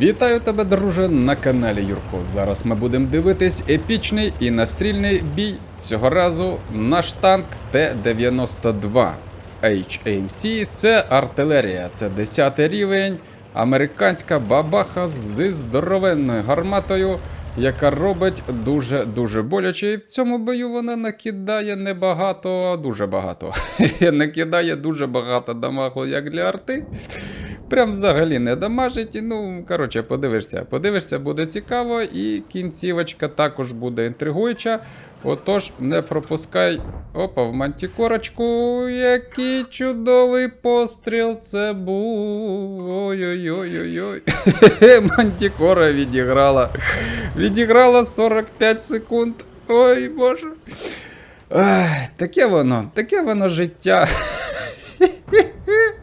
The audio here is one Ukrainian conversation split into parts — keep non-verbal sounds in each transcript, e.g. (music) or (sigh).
Вітаю тебе, друже, на каналі Юрко. Зараз ми будемо дивитись епічний і настрільний бій. Цього разу наш танк Т-92 HMC Це артилерія, це 10 рівень, американська бабаха зі здоровенною гарматою, яка робить дуже-дуже боляче. І в цьому бою вона накидає не багато, а дуже багато. (laughs) накидає дуже багато дамагу, як для арти. Прям взагалі не дамажить. Ну, коротше, подивишся. Подивишся, буде цікаво, і кінцівочка також буде інтригуюча. Отож, не пропускай. Опа, в мантікорочку. Який чудовий постріл це був. Ой-ой-ой-ой-ой. (laughs) Мантікора відіграла. Відіграла 45 секунд. Ой, боже. Ай, таке воно, таке воно життя. (laughs)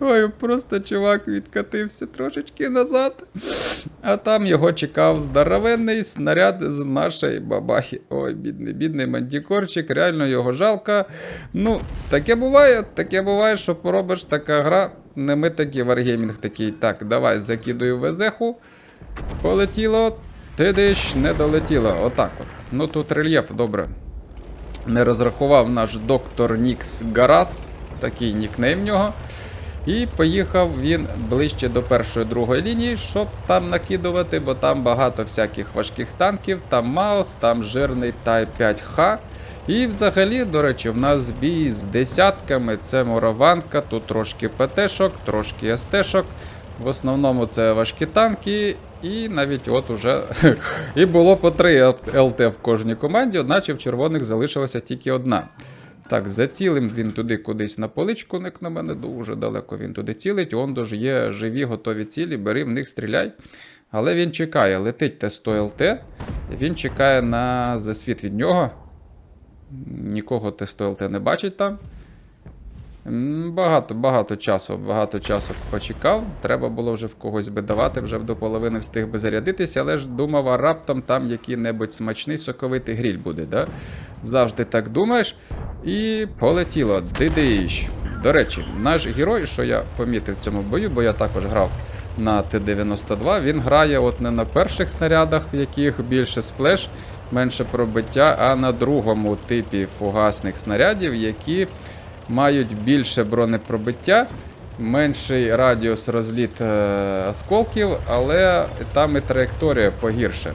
Ой, просто чувак відкатився трошечки назад, а там його чекав здоровенний снаряд з нашої бабахи. Ой, бідний, бідний мантікорчик, реально його жалко. Ну, таке буває, таке буває, що поробиш така гра. Не ми такі варгеймінг такий. Так, давай закидую везеху. Полетіло, тидиш, не долетіло. Отак от. Ну тут рельєф, добре. Не розрахував наш доктор Нікс Гарас, такий нікнейм в нього. І поїхав він ближче до першої другої лінії, щоб там накидувати, бо там багато всяких важких танків, там Маус, там жирний Тай 5Х. І взагалі, до речі, в нас бій з десятками, це мураванка, тут трошки ПТ-шок, трошки СТ-шок. В основному це важкі танки, і навіть от уже (laughs) і було по 3 ЛТ в кожній команді, одначе в червоних залишилася тільки одна. Так, зацілим він туди кудись на поличку, як на мене, дуже далеко він туди цілить. Он ж є живі, готові цілі, бери в них стріляй. Але він чекає, летить Т100 ЛТ, він чекає на засвіт від нього. Нікого Т100 ЛТ не бачить там. Багато, багато часу, багато часу почекав. Треба було вже в когось би давати, вже до половини встиг би зарядитися, але ж думав, а раптом там який-небудь смачний соковитий гріль буде, да? Завжди так думаєш. І полетіло. Дидиш. До речі, наш герой, що я помітив в цьому бою, бо я також грав на Т-92, він грає от не на перших снарядах, в яких більше сплеш, менше пробиття, а на другому типі фугасних снарядів, які мають більше бронепробиття, менший радіус розліт е, осколків, але там і траєкторія погірше.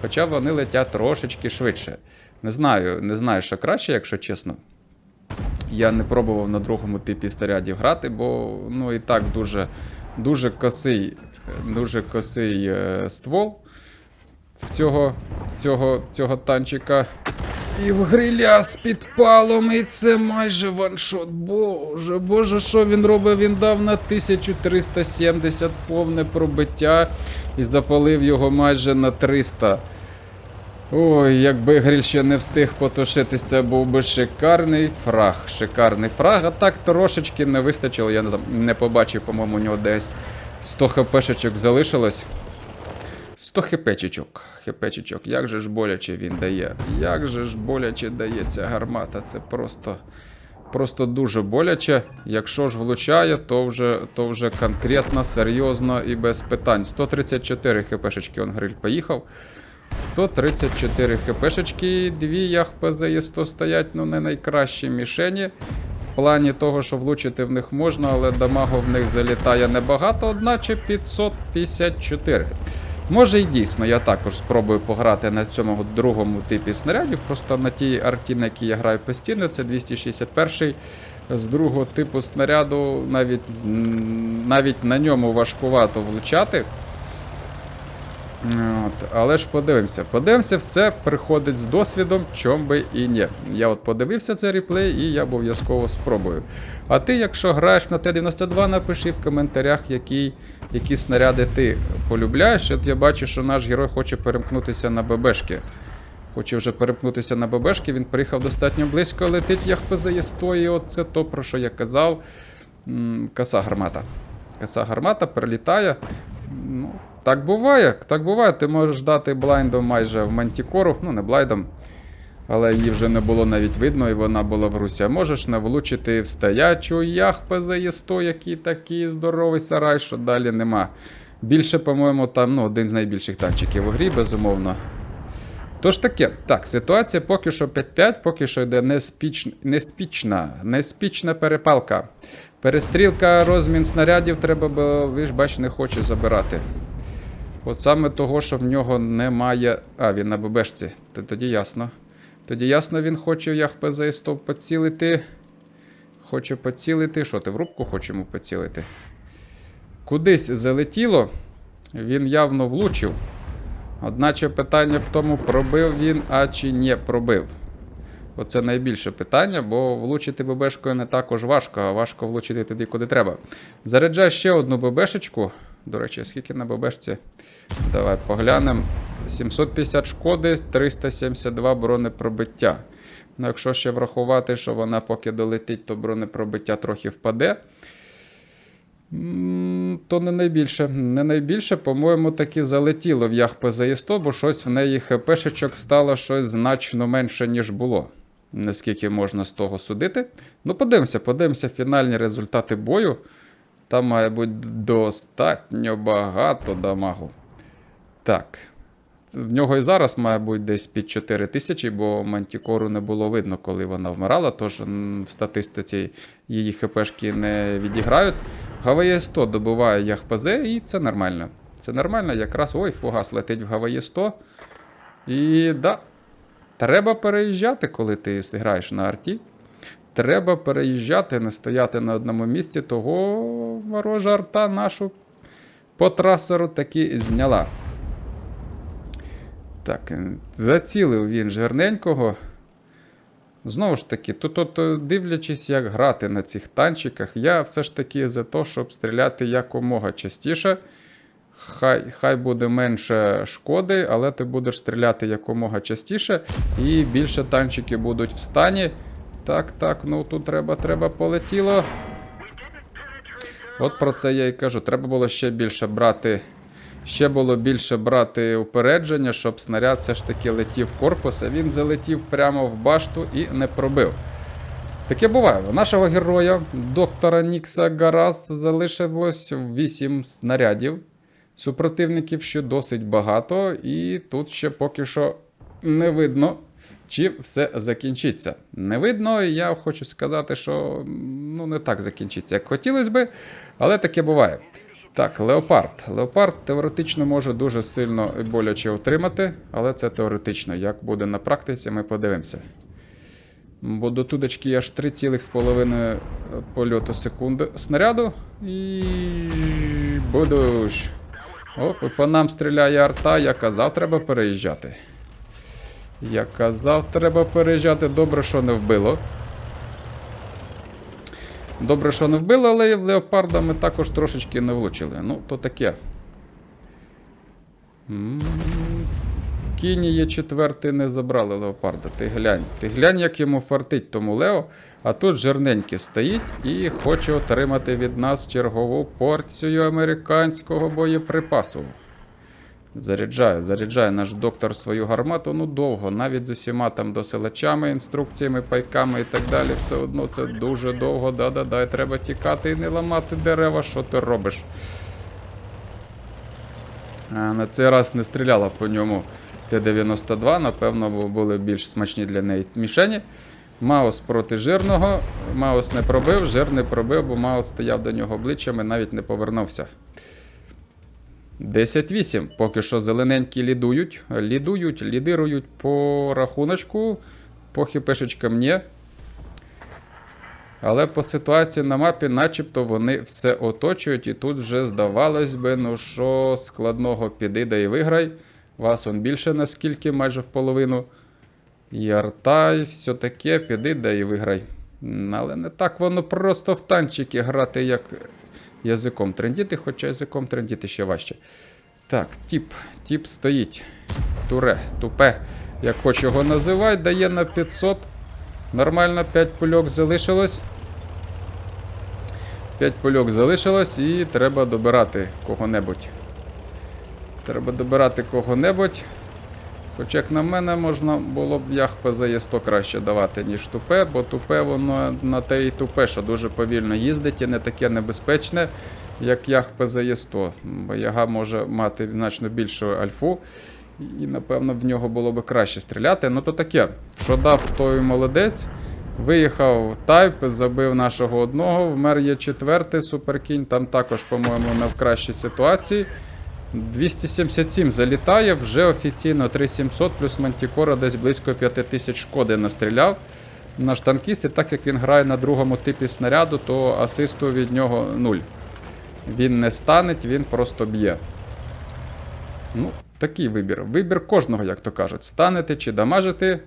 Хоча вони летять трошечки швидше. Не знаю, не знаю, що краще, якщо чесно. Я не пробував на другому типі снарядів грати, бо ну і так дуже, дуже косий, дуже косий е, ствол в цього, цього, цього танчика. І в гриля з підпалом, і це майже ваншот. Боже, боже, що він робить? Він дав на 1370 повне пробиття і запалив його майже на 300. Ой, якби гриль ще не встиг потушитись, це був би шикарний фраг. Шикарний фраг, а так трошечки не вистачило. Я не побачив, по-моєму, у нього десь 100 хпшечок залишилось. 100 хпчичок. Хпчичок. Як же ж боляче він дає. Як же ж боляче дає ця гармата. Це просто. Просто дуже боляче. Якщо ж влучає, то вже то вже конкретно, серйозно і без питань. 134 хпшечки он гриль поїхав. 134 хпшечки, дві ЯХПЗ є 100 стоять, ну не найкращі мішені. В плані того, що влучити в них можна, але дамагу в них залітає небагато, одначе 554. Може і дійсно, я також спробую пограти на цьому другому типі снарядів. Просто на тій арті, на якій я граю постійно, це 261 з другого типу снаряду, навіть, навіть на ньому важкувато влучати. От, але ж подивимося. Подивимося, все приходить з досвідом, чом би і ні. Я от подивився цей реплей і я обов'язково спробую. А ти, якщо граєш на Т-92, напиши в коментарях, які, які снаряди ти полюбляєш. От я бачу, що наш герой хоче перемкнутися на ББшки. Хоче вже перемкнутися на ББшки, він приїхав достатньо близько, летить ЯХПЗ Є100, і от це то, про що я казав. М, Коса гармата. Коса гармата прилітає. Ну, так буває, так буває. Ти можеш дати блайндом майже в мантікору, ну не блайндом, але її вже не було навіть видно, і вона була в русі. Можеш не влучити в стоячу ях ПЗ Є100, який такий здоровий сарай, що далі нема. Більше, по-моєму, там ну, один з найбільших танчиків у грі, безумовно. Тож таке, так, ситуація поки що 5-5, поки що йде неспіч... неспічна, неспічна перепалка. Перестрілка, розмін снарядів треба, бо ви ж бач, не хоче забирати. От саме того, що в нього немає. А, він на ББшці. Тоді ясно. Тоді ясно, він хоче як ПЗ-100 поцілити. Хоче поцілити. Що ти в рубку хочемо поцілити? Кудись залетіло, він явно влучив. Одначе питання в тому, пробив він, а чи не пробив. Оце найбільше питання, бо влучити ББшкою не також важко, а важко влучити туди, куди треба. Заряджай ще одну ББшечку. До речі, скільки на ББшці? Давай поглянемо. 750 шкоди, 372 бронепробиття. Ну, якщо ще врахувати, що вона поки долетить, то бронепробиття трохи впаде. То не найбільше. Не найбільше, по-моєму, таки залетіло в ях ПЗІ-100, бо щось в неї ХПшечок стало щось значно менше, ніж було. Наскільки можна з того судити. Ну, подивимося, подивимося фінальні результати бою. Там має бути достатньо багато дамагу. Так. В нього і зараз має бути десь під 4 тисячі, бо мантікору не було видно, коли вона вмирала, тож в статистиці її хпшки не відіграють. ГВЄ 100 добиває ЯхПЗ, і це нормально. Це нормально, якраз ой, фугас летить в ГВЄ 100. І да, треба переїжджати, коли ти граєш на арті. Треба переїжджати, не стояти на одному місці, того ворожа арта нашу по трасеру таки зняла. Так, е, зацілив він жирненького. Знову ж таки, тут, от, дивлячись, як грати на цих танчиках, я все ж таки за те, щоб стріляти якомога частіше. Хай, хай буде менше шкоди, але ти будеш стріляти якомога частіше, і більше танчики будуть в стані. Так, так, ну тут треба, треба полетіло. От про це я і кажу. Треба було ще більше брати. Ще було більше брати упередження, щоб снаряд все ж таки летів в корпус, а він залетів прямо в башту і не пробив. Таке буває. Нашого героя, доктора Нікса Гарас, залишилось 8 снарядів. Супротивників ще досить багато, і тут ще поки що не видно, чи все закінчиться. Не видно, і я хочу сказати, що ну, не так закінчиться, як хотілося би, але таке буває. Так, леопард. Леопард теоретично може дуже сильно і боляче отримати, але це теоретично. Як буде на практиці, ми подивимося. Бо до тудочки аж 3,5 польоту секунди снаряду. І будуш. І по нам стріляє арта, я казав, треба переїжджати. Я казав, треба переїжджати. Добре, що не вбило. Добре, що не вбили, але леопарда ми також трошечки не влучили. Ну, то таке. Кіні є четвертий, не забрали леопарда. Ти глянь. Ти глянь, як йому фартить тому Лео. А тут жирненький стоїть і хоче отримати від нас чергову порцію американського боєприпасу. Заряджає, заряджає наш доктор свою гармату, ну довго, навіть з усіма там досилачами, інструкціями, пайками і так далі. Все одно це дуже довго. Да-да-да, і треба тікати і не ламати дерева. Що ти робиш? А, на цей раз не стріляла по ньому Т-92, напевно, були більш смачні для неї мішені. Маус проти жирного. Маус не пробив, жир не пробив, бо Маус стояв до нього обличчям і навіть не повернувся. 10-8. Поки що зелененькі лідують. Лідують, лідирують по рахуночку. По хіпешечкам ні. Але по ситуації на мапі, начебто, вони все оточують. І тут вже здавалось би, ну що складного піди да і виграй. Вас он більше наскільки, майже в половину. І арта, все таке, піди да і виграй. Але не так воно просто в танчики грати, як язиком трендіти, хоча язиком трендіти ще важче. Так, тіп, тіп стоїть. Туре, тупе. Як хоч його називай, дає на 500. Нормально, 5 пульок залишилось. 5 пульок залишилось і треба добирати кого-небудь. Треба добирати кого-небудь. Хоч, як на мене, можна було б ях ПЗЄ 100 краще давати, ніж тупе, бо тупе воно на те і тупе, що дуже повільно їздить і не таке небезпечне. як Ях ПЗЄ-100. Бо Яга може мати значно більшу альфу, і, напевно, в нього було би краще стріляти. Ну то таке, що дав той молодець. Виїхав в тайп, забив нашого одного, вмер є четвертий суперкінь, там також, по-моєму, не в кращій ситуації. 277 залітає, вже офіційно 3700 плюс Мантікора десь близько 5000 шкоди настріляв. Наш танкіст, і так як він грає на другому типі снаряду, то асисту від нього нуль. Він не станеть, він просто б'є. Ну, такий вибір. Вибір кожного, як то кажуть. Станете чи дамажити,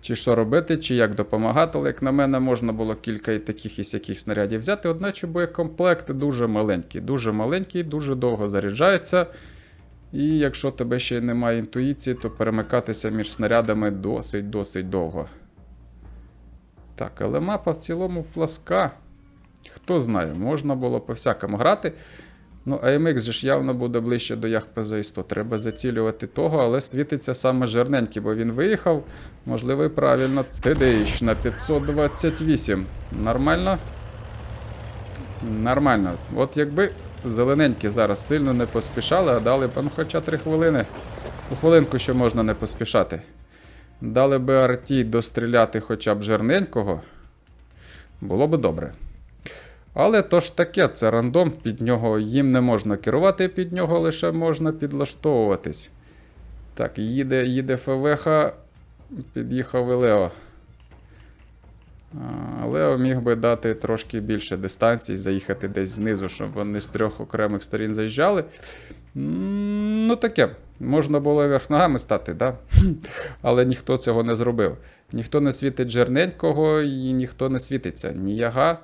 чи що робити, чи як допомагати. Але, як на мене, можна було кілька таких і сяких снарядів взяти. Одначе боєкомплект дуже маленький. Дуже маленький, дуже довго заряджається. І якщо тебе ще немає інтуїції, то перемикатися між снарядами досить-досить довго. Так, але мапа в цілому пласка. Хто знає, можна було по-всякому грати. Ну, AMX же ж явно буде ближче до Яхпеза 100. Треба зацілювати того, але світиться саме жирненький, бо він виїхав. Можливо, і правильно. Тидиш на 528. Нормально? Нормально. От якби зелененькі зараз сильно не поспішали, а дали б ну, хоча 3 хвилини. У хвилинку ще можна не поспішати. Дали би арті достріляти хоча б жирненького. Було би добре. Але то ж таке, це рандом, під нього їм не можна керувати, під нього лише можна підлаштовуватись. Так, їде, їде ФВХ, під'їхав і Лео. Лео міг би дати трошки більше дистанцій, заїхати десь знизу, щоб вони з трьох окремих сторін заїжджали. Ну, таке. Можна було верх ногами стати, да? (laughs) але ніхто цього не зробив. Ніхто не світить жирненького і ніхто не світиться. Ні яга,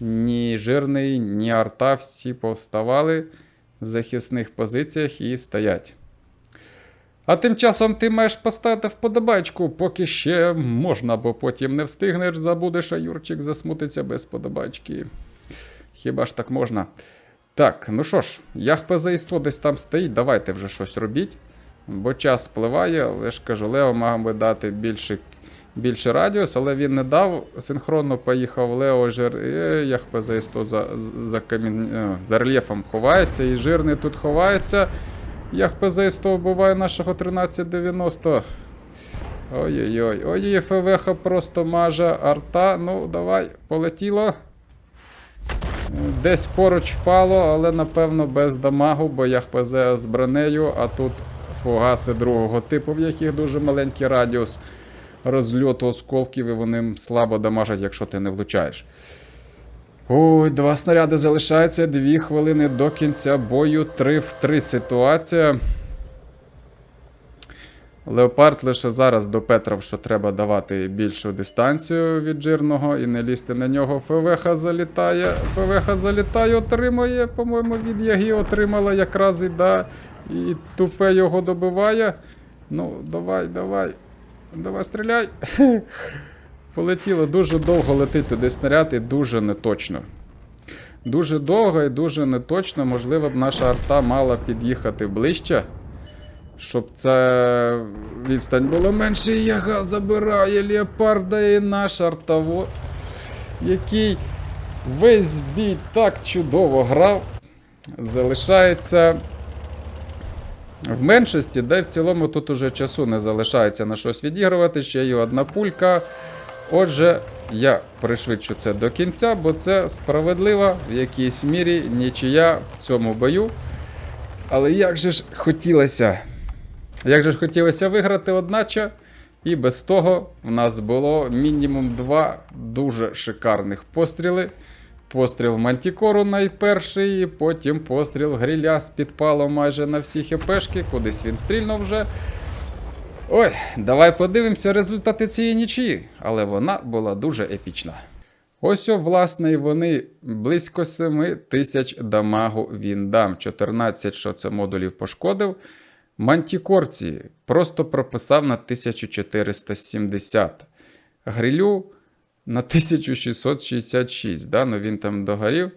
ні жирний, ні арта. Всі повставали в захисних позиціях і стоять. А тим часом ти маєш поставити вподобайку, поки ще можна, бо потім не встигнеш, забудеш, а Юрчик засмутиться без подобачки. Хіба ж так можна? Так, ну що ж, Ях ПЗ-100 десь там стоїть, давайте вже щось робіть. Бо час спливає, але ж кажу, Лео мав би дати більше, більше радіус, але він не дав. Синхронно поїхав Лео жир. Е, Ях ПЗ-100 за, за, камін... е, за рельєфом ховається, і жирний тут ховається. Ях ПЗ-100 вбиває нашого 1390. Ой-ой-ой. Ой, ФВХ просто маже арта. Ну, давай, полетіло. Десь поруч впало, але напевно без дамагу, бо я ПЗ з бронею, а тут фугаси другого типу, в яких дуже маленький радіус розльоту осколків, і вони слабо дамажать, якщо ти не влучаєш. Ой, два снаряди залишається, дві хвилини до кінця бою, 3 в 3 ситуація. Леопард лише зараз допетрав, що треба давати більшу дистанцію від жирного і не лізти на нього. ФВХ залітає. ФВХ залітає, отримує, по-моєму, від Яги отримала якраз і да. І тупе його добиває. Ну, давай, давай. Давай, стріляй. (laughs) Полетіло. Дуже довго летить туди снаряд і дуже неточно. Дуже довго і дуже неточно. Можливо б наша арта мала під'їхати ближче. Щоб ця відстань була менше, і яга забирає леопарда і наш артовод, який весь бій так чудово грав, залишається в меншості, де в цілому тут уже часу не залишається на щось відігрувати, ще є одна пулька. Отже, я пришвидшу це до кінця, бо це справедлива в якійсь мірі нічия в цьому бою. Але як же ж хотілося. Як же ж хотілося виграти, одначе, і без того в нас було мінімум два дуже шикарних постріли. Постріл Мантікору найперший, потім постріл гриля з підпалом майже на всі хепешки, кудись він стрільнув вже. Ой, давай подивимося результати цієї нічії, але вона була дуже епічна. Ось, власне, і вони близько 7 тисяч дамагу він дам. 14, що це модулів пошкодив. Мантікорці просто прописав на 1470. Грилю на 1666. Да? Ну він там догорів.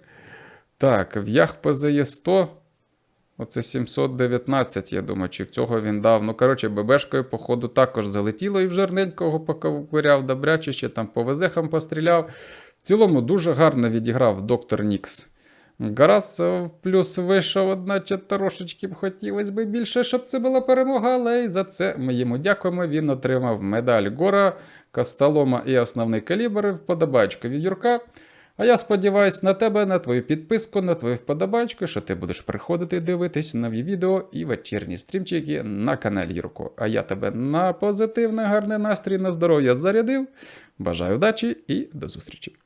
Так, в Яхпз є 100. Оце 719, я думаю, чи в цього він дав. Ну, коротше, ББшкою, походу, також залетіло і в жарненького поковиряв, добряче, ще там по везехам постріляв. В цілому дуже гарно відіграв доктор Нікс Гаразд, в плюс вийшов, одначе трошечки б хотілося б більше, щоб це була перемога, але й за це ми йому дякуємо. Він отримав медаль Гора, Костолома і основний калібр, вподобачку від Юрка. А я сподіваюся на тебе, на твою підписку, на твою вподобачку, що ти будеш приходити дивитись нові відео і вечірні стрімчики на каналі Юрко. А я тебе на позитивний, гарний настрій, на здоров'я зарядив. Бажаю удачі і до зустрічі!